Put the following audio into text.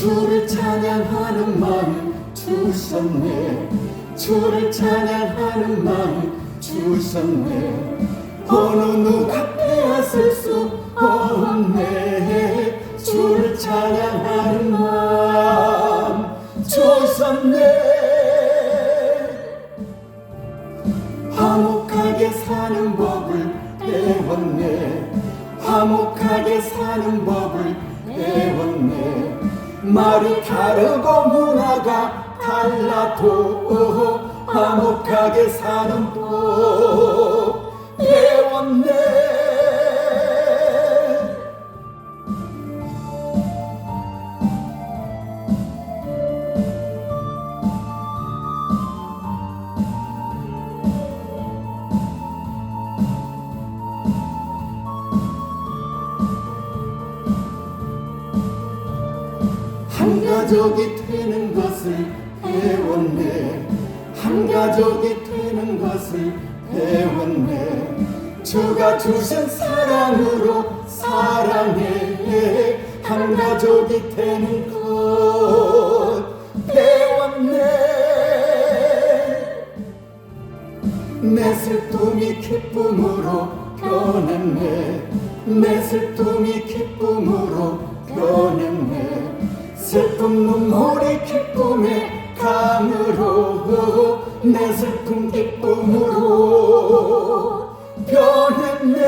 주를 찬양하는 마음 주셨네. 주를 찬양하는 마음 주셨네. 어느 누가 빼앗을 수 없네. 주를 찬양하는 마음 주셨네. 화목하게 사는 법을 배웠네. 화목하게 사는 법을 배웠네 말이 다르고 문화가 달라도 화목하게 사는 법 배웠네 한 가족이 되는 것을 배웠네. 한 가족이 되는 것을 배웠네. 주가 주신 사랑으로 사랑해. 한 가족이 되는 것 배웠네. 내 슬픔이 기쁨으로 변했네. 내 슬픔이 기쁨으로 변했네 슬픔 눈물이 기쁨의 강으로 내 슬픔 기쁨으로 변했네